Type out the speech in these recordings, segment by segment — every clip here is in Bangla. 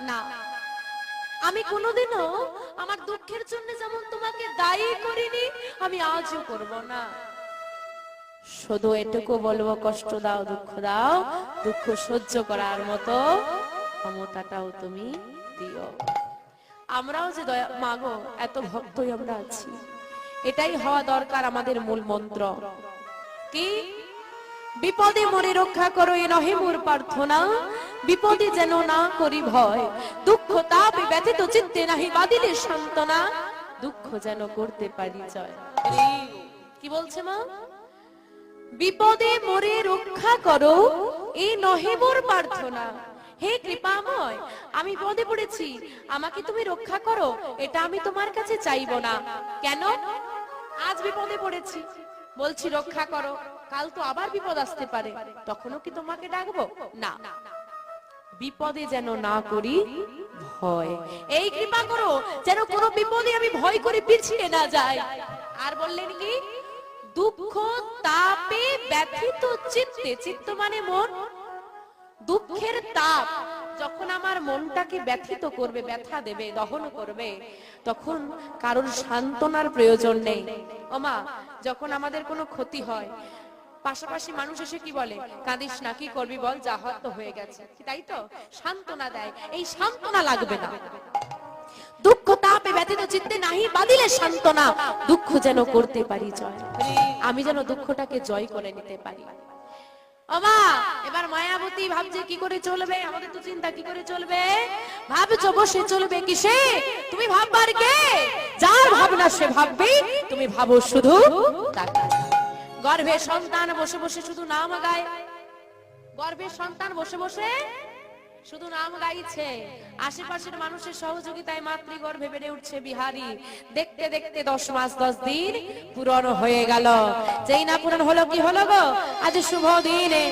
না। আমি কোনোদিনও আমার দুঃখের জন্য যেমন তোমাকে দায়ী করিনি আমি আজও করব না। শুধু এটুকু বলব কষ্ট দাও দুঃখ দাও দুঃখ সহ্য করার মতো ক্ষমতাটাও তুমি দিও। আমরাও যে দয়া মাগো এত ভক্তই আমরা আছি। এটাই হওয়া দরকার আমাদের মূল মন্ত্র। কি? বিপদে মরে রক্ষা করো, এ নহে মোর প্রার্থনা। বিপদে যেন না করি ভয়। দুঃখ তাপে ব্যথিত চিত্তে নাহি, বাদিলে সান্ত্বনা। দুঃখ যেন করতে পারি জয়। কি বলছে মা? বিপদে মরে রক্ষা করো এই নহে মোর প্রার্থনা। হে কৃপাময়, আমি বিপদে পড়েছি। আমাকে তুমি রক্ষা করো, এটা আমি তোমার কাছে চাইব না। কেন? আজ বিপদে পড়েছি। বলছি, রক্ষা করো। কাল তো আবার বিপদ আসতে পারে। তখনও কি তোমাকে ডাকবো? না। বিপদে যেন না করি, ভয়। এই কৃপা করো, যেন কোনো বিপদে আমি ভয় করে পিছিয়ে না যাই। আর বললেন কি? দুঃখ, তাপে ব্যথিত চিত্তে, চিত্ত মানে মন। দুঃখের তাপ যখন আমার মনটাকে ব্যথিত করবে, ব্যথা দেবে, দহন করবে, তখন কারোর সান্ত্বনার প্রয়োজন নেই। ওমা, যখন আমাদের কোনো ক্ষতি হয় পাশাপাশি মানুষ এসে কি বলে? কাঁদিস না, কি করবি বল? যা হত হয়ে গেছে। তাই তো? সান্ত্বনা দেয়। এই সান্ত্বনা লাগবে না। দুঃখ তাপে ব্যথিত চিত্তে নাহি, বাদিলে সান্ত্বনা। দুঃখ যেন করতে পারি জয়। আমি যেন দুঃখটাকে জয় করে নিতে পারি। এবার মায়াবতী ভাবছে কি করে চলবে? আমাদের তো চিন্তা কি করে চলবে? ভাবছ বসে চলবে কিসে? তুমি ভাববার কে? যার ভাবনা সে ভাববে, তুমি ভাবো শুধু তাকে। গর্ভে সন্তান বসে বসে শুধু নাম গায়। গর্ভে সন্তান বসে বসে শুধু নাম গাইছে। আশেপাশের মানুষের সহযোগিতায় মাতৃগর্ভে বেড়ে উঠছে বিহারি। দেখতে দেখতে দশ মাস, দশ দিন পূরণ হয়ে গেল। যেই না পূরণ হলো কি হলো গো? আজ শুভ দিনে।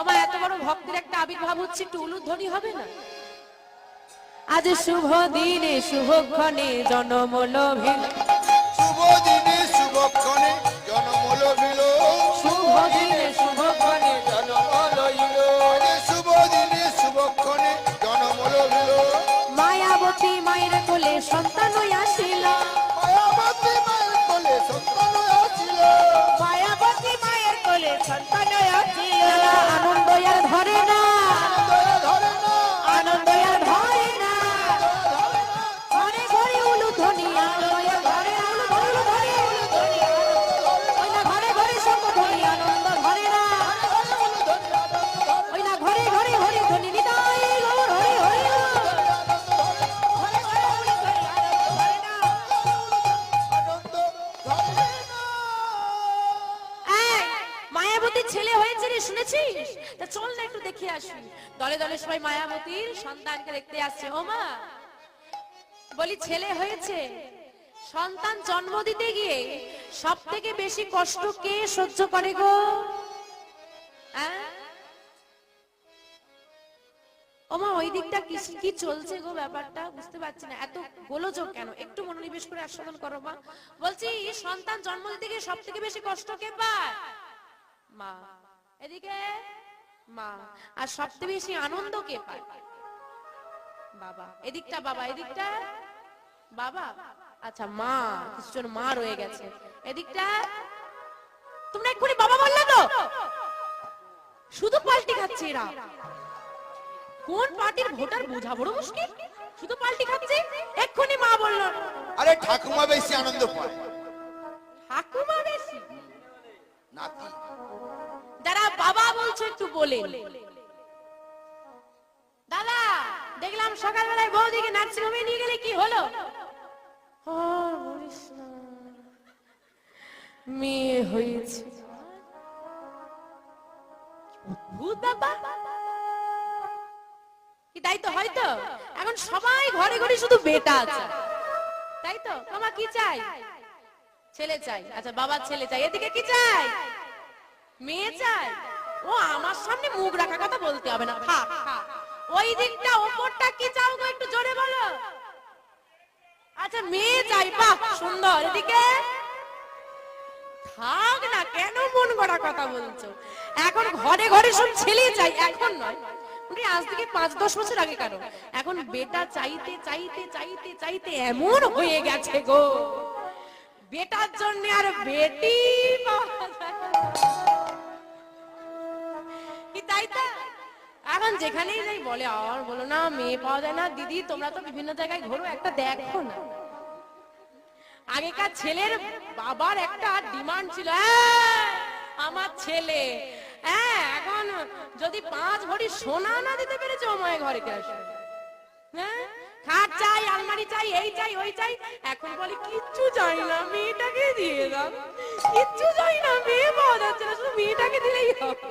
আমার এত বড় ভক্তের একটা আবির্ভাব হচ্ছে, একটু উলুধ্বনি হবে না? আজ শুভ দিনে শুভক্ষণে জনমল ভিল লভিল শুভ দিনে। সবাই মায়াবতীর সন্তানকে দেখতে আসছে। ও মা, বলি ছেলে হয়েছে, সন্তান জন্ম দিতে গিয়ে সব থেকে বেশি কষ্ট কে সহ্য করে গো? ওমা ওই দিকটা কি চলছে গো ব্যাপারটা বুঝতে পারছি না। এত গোলযোগ কেন? একটু মনোনিবেশ করে আস্বাদন করো মা। বলছি, সন্তান জন্ম দিতে গিয়ে সব থেকে বেশি কষ্ট কে পায়? মা, এদিকে মা আর সব থেকে বেশি আনন্দ কে পায়? বাবা এদিকটা বাবা এদিকটা? বাবা আচ্ছা মা কিছুজন মা রয়ে গেছে। এদিকটা? তোমরা এক্ষুনি বাবা বললে তো? শুধু পাল্টি খাচ্ছে এরা। কোন পার্টির ভোটার বোঝা বড় মুশকিল? শুধু পাল্টি খাচ্ছে? এক্ষুনি মা বলল। আরে ঠাকুমা বেশি আনন্দ পায়। ঠাকুমা বেশি? নাতি। যারা বাবা বলছে, একটু বলে দাদা, দেখলাম সকালবেলায় বৌদিকে নার্সিংহোমে নিয়ে গেলে কি হলো। মেয়ে হয়েছে। ভূত বাবা কি তাই তো হয়তো এখন সবাই ঘরে ঘরে শুধু বেটা আছে। তাই তো? তোমার কি চাই? ছেলে চাই। আচ্ছা বাবার ছেলে চাই। এদিকে কি চাই? মেয়ে চাই ও, আমার সামনে মুখ রাখা কথা বলতে হবে না। থাক। ওই দিকটা, ওপরটা কি চাও গো একটু জোরে বলো? আচ্ছা মেয়ে চাই, বাহ, সুন্দর। এদিকে? থাক না, কেন মন গড়া কথা বলছো? এখন ঘরে ঘরে সব ছেলে চাই, এখন নয়। উনি আজ থেকে পাঁচ, দশ বছর আগে কারও। এখন বেটা চাইতে চাইতে চাইতে চাইতে এমন হয়ে গেছে গো। বেটার জন্য আর বেটি পাওয়া যায় এখন যেখানেই যাই বলে আর বলো না মেয়ে পাওয়া যায় না। দিদি তোমরা তো বিভিন্ন জায়গায় ঘোরো একটা দেখো না। আগেকার ছেলের বাবার একটা ডিমান্ড ছিল "এই, আমার ছেলে হ্যাঁ এখন যদি পাঁচ ভরি সোনা না দিতে পেরেছে ও ঘরে কে আসবে। হ্যাঁ খাট চাই আলমারি চাই এই চাই ওই চাই। এখন বলে কিচ্ছু চাই না মেয়েটাকে দিয়ে দাও। কিচ্ছু চাই না মেয়ে পাওয়া যাচ্ছে না শুধু মেয়েটাকে দিলেই হবে।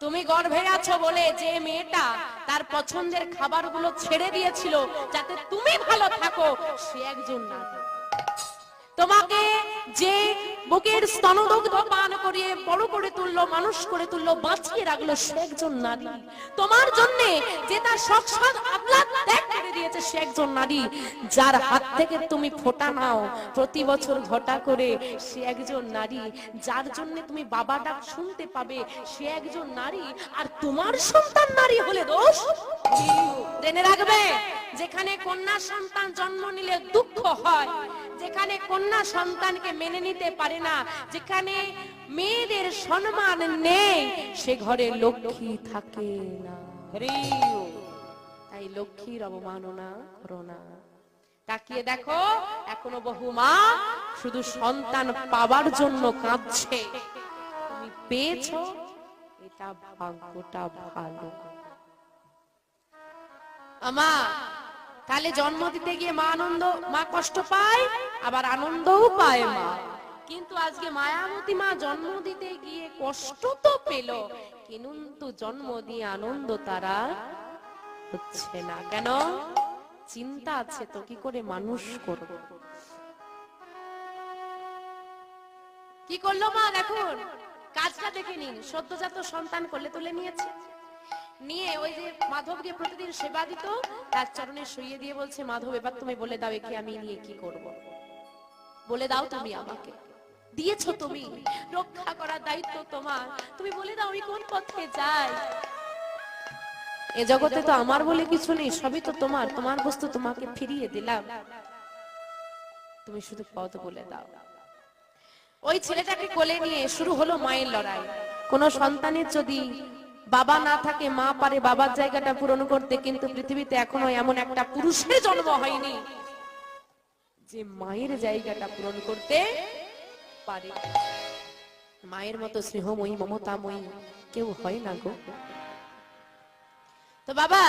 তুমি গর্ভে আছো বলে যে মেয়েটা তার পছন্দের খাবারগুলো ছেড়ে দিয়েছিল যাতে তুমি ভালো থাকো, সে একজন না তোমাকে যে বুকের স্তনদগ্ধ পান করিয়ে বড় করে তুললো, মানুষ করে তুললো, বাঁচিয়ে রাখল, সে একজন নারী। তোমার জন্য যে তার সংসার দিয়েছে সে একজন নারী, যার হাত থেকে তুমি ফোটা নাও। প্রতি বছর ঘটা করে সে একজন নারী, যার জন্য তুমি বাবা ডাক শুনতে পাবে, সে একজন নারী। আর তোমার সন্তান নারী হলে দোষ? জেনে রাখবে, যেখানে কন্যা সন্তান জন্ম নিলে দুঃখ হয়, যেখানে কন্যা সন্তানকে মেনে নিতে পারে না, যেখানে মেয়েদের সম্মান নেই, সে ঘরে লক্ষ্মী থাকে না। তাই লক্ষ্মীর অবমাননা করো না। তাকিয়ে দেখো এখনও বহু মা শুধু সন্তান পাবার জন্য কাঁদছে। তুমি পেয়েছ এটা ভাগ্যটা ভালো। আমা তাহলে জন্ম দিতে গিয়ে মা আনন্দ মা কষ্ট পায় আবার আনন্দও পায় মা। কিন্তু আজকে মায়াবতী মা জন্ম দিতে গিয়ে কষ্ট তো পেল কিন্তু জন্ম দিয়ে আনন্দ তারা হচ্ছে না। কেন? চিন্তা আছে তো, কি করে মানুষ করব? কি করল মা দেখুন কাজটা দেখে নিন। সদ্যজাত সন্তান কোলে তুলে নিয়েছে। নিয়ে ওই যে মাধবকে প্রতিদিন সেবা দিত, তার চরণে শুইয়ে দিয়ে বলছে, মাধব, এবার তুমি বলে দাও একে আমি নিয়ে কি করব? বলে দাও তুমি আমাকে। দিয়েছ তুমি। রক্ষা করার দায়িত্ব তোমার। তুমি বলে দাও আমি কোন পথে যাই। এ জগতে তো আমার বলে কিছু নেই, সবই তো তোমার। তোমার বস্তু তোমাকে ফিরিয়ে দিলাম। তুমি শুধু পথ বলে দাও। ওই ছেলেটাকে কোলে নিয়ে শুরু হলো মায়ের লড়াই। কোন সন্তানের যদি বাবা না থাকে, মা পারে বাবার জায়গাটা পূরণ করতে, কিন্তু পৃথিবীতে এখনও এমন একটা পুরুষের জন্ম হয়নি যে মায়ের জায়গাটা পূরণ করতে পারে। মায়ের মতো স্নেহময়ী, মমতাময়ী কেউ হয় না গো। তো বাবা,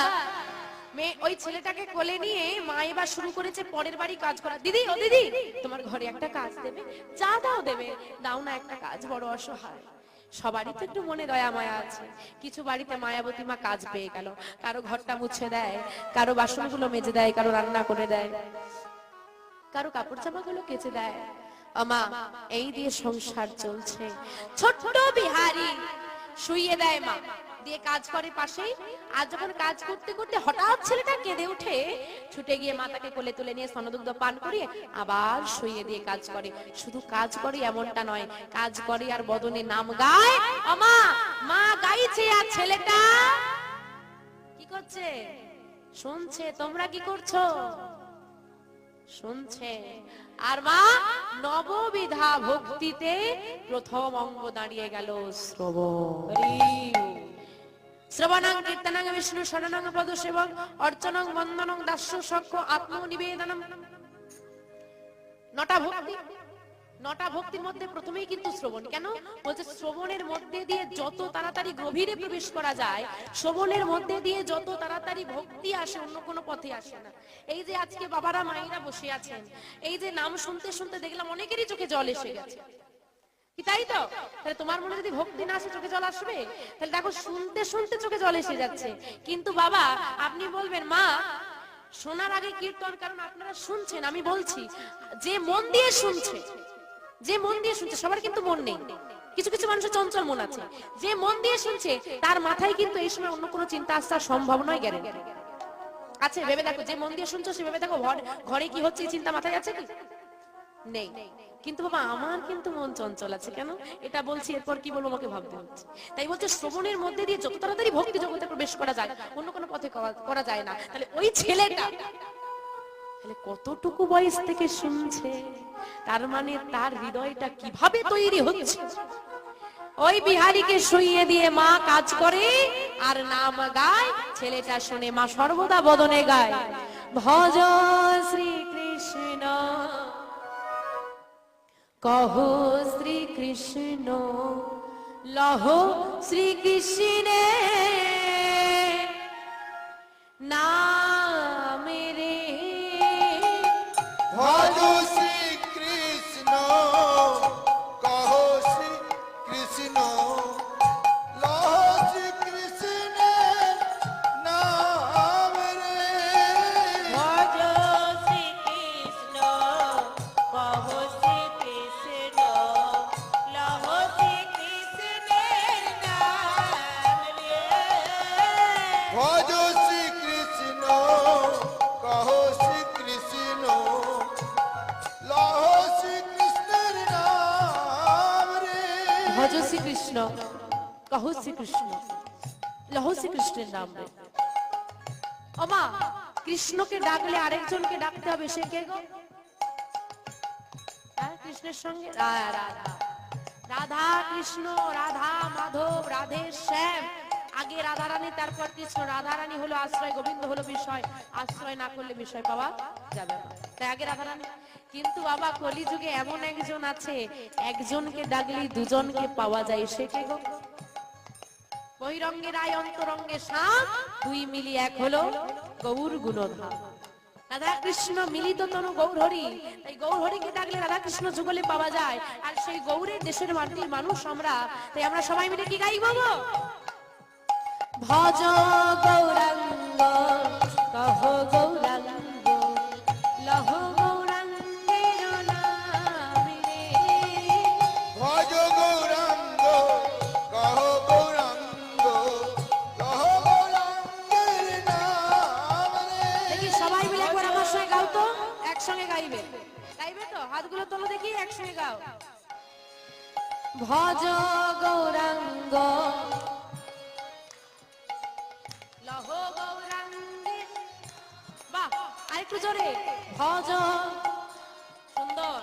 মেয়ে, ওই ছেলেটাকে কোলে নিয়ে মা এবার শুরু করেছে পরের বাড়ি কাজ করা। দিদি, ও দিদি, তোমার ঘরে একটা কাজ দেবে যা দাও দেবে, দাও না একটা কাজ, বড় অসহায়। সবারই তো একটু মনে দয়া, মায়া আছে। কিছু বাড়িতে মায়াবতী মা কাজ পেয়ে গেল। কারও ঘরটা মুছে দেয়, কারও বাসনগুলো মেজে দেয়, কারও রান্না করে দেয়, কারও কাপড় জামা গুলো কেচে দেয়। আমা এই দিয়ে সংসার চলছে। ছোট্ট বিহারি, শুইয়ে দেয় মা। দিয়ে কাজ করে পাশেই। আর যখন কাজ করতে করতে হঠাৎ ছেলেটা কেঁদে উঠে, ছুটে গিয়ে মাতাকে কোলে তুলে নিয়ে পান করিয়ে আবার শুইয়ে দিয়ে কাজ করে। শুধু কাজ করে এমনটা নয়, কাজ করে আর বদনে নাম গায়। আমা মা গাইছে আর ছেলেটা। কি করছে? শুনছে, তোমরা কি করছ? শুনছে। আর মা, নববিধা ভক্তিতে প্রথম অঙ্গ দাঁড়িয়ে গেল শ্রবণ। শ্রবণাং, কীর্তনাং, বিষ্ণু শরণাং পদ সেবং অর্চনং, বন্দনং, দাস্য সক্ষ আত্মনিবেদনম। নটা ভক্তি। নটা ভক্তির মধ্যে প্রথমেই কিন্তু শ্রবণ। কেন? বলছে শ্রবণের মধ্যে দিয়ে যত তাড়াতাড়ি গভীরে প্রবেশ করা যায়, শ্রবণের মধ্যে দিয়ে যত তাড়াতাড়ি ভক্তি আসে, অন্য কোনো পথে আসে না। এই যে আজকে বাবারা, মায়েরা বসে আছেন, এই যে নাম শুনতে শুনতে দেখলাম অনেকেরই চোখে জল এসে গেছে। তাই তো? তাহলে তোমার মনে যদি ভক্তি না আসে, চোখে জল আসবে? তাহলে দেখো, শুনতে শুনতে চোখে জল এসে যাচ্ছে। কিন্তু বাবা, আপনি বলবেন, মা, শোনার আগে কীর্তন, কারণ আপনারা শুনছেন, আমি বলছি, যে মন দিয়ে শুনছে, যে মন দিয়ে শুনছে, সবার কিন্তু মন নেই। কিছু কিছু মানুষের চঞ্চল মন আছে। যে মন দিয়ে শুনছে, তার মাথায় কিন্তু এই সময় অন্য কোনো চিন্তা আসার সম্ভব নয়, গ্যারেন্টি। আছে, ভেবে দেখো, যে মন দিয়ে শুনছো, সে ভেবে দেখো, ঘরে কি হচ্ছে চিন্তা মাথায় আছে কি? নেই। কিন্তু বাবা, আমার কিন্তু মন চঞ্চল আছে কেন? এটা বলছি, এরপর কি বলব আমাকে ভাবতে হচ্ছে। তাই বলছে, শ্রবণের মধ্যে দিয়ে যত তাড়াতাড়ি ভক্তি জগতে প্রবেশ করা যায়, অন্য কোনো পথে করা- যায় না। তাহলে ওই ছেলেটা তাহলে কতটুকু বয়স থেকে শুনছে? তার মানে তার হৃদয়টা কীভাবে তৈরি হচ্ছে? ওই বিহারীকে শুইয়ে দিয়ে মা কাজ করে আর নাম গায়, ছেলেটা শুনে মা সর্বদা বদনে গায়। ভজ শ্রীকৃষ্ণ কহ শ্রীকৃষ্ণ লহ শ্রীকৃষ্ণে নামে শ্রীকৃষ্ণ কৃষ্ণ শ্রীকৃষ্ণ শ্রী শ্রীকৃষ্ণের নাম রে। ওমা কৃষ্ণকে ডাকলে আরেকজনকে ডাকতে হবে সে কে গো? হ্যাঁ, কৃষ্ণের সঙ্গে রাধা কৃষ্ণ রাধা মাধব রাধে শ্যাম। আগে রাধা রানী তারপর কৃষ্ণ। রাধা রানী হলো আশ্রয়, গোবিন্দ হলো বিষয়। আশ্রয় না করলে বিষয় পাওয়া যাবে না। তাই আগে রাধা রানী কিন্তু বাবা, কলিযুগে এমন একজন আছে, একজনকে ডাকলেই দুজনকে পাওয়া যায়, সে কে গো? বহিরঙ্গের আয় অন্তরঙ্গে সাপ দুই মিলি এক হলো গৌর গুণধাম রাধা কৃষ্ণ মিলিত তনু গৌরহরি। তাই গৌরহরিকে ডাকলে রাধা কৃষ্ণ যুগলে পাওয়া যায়। আর সেই গৌরের দেশের মাটির মানুষ আমরা। তাই আমরা সবাই মিলে কি গাইব ভজ গৌরাঙ্গ কহ আরেকটু জোরে ভজ। সুন্দর।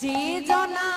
যে জনা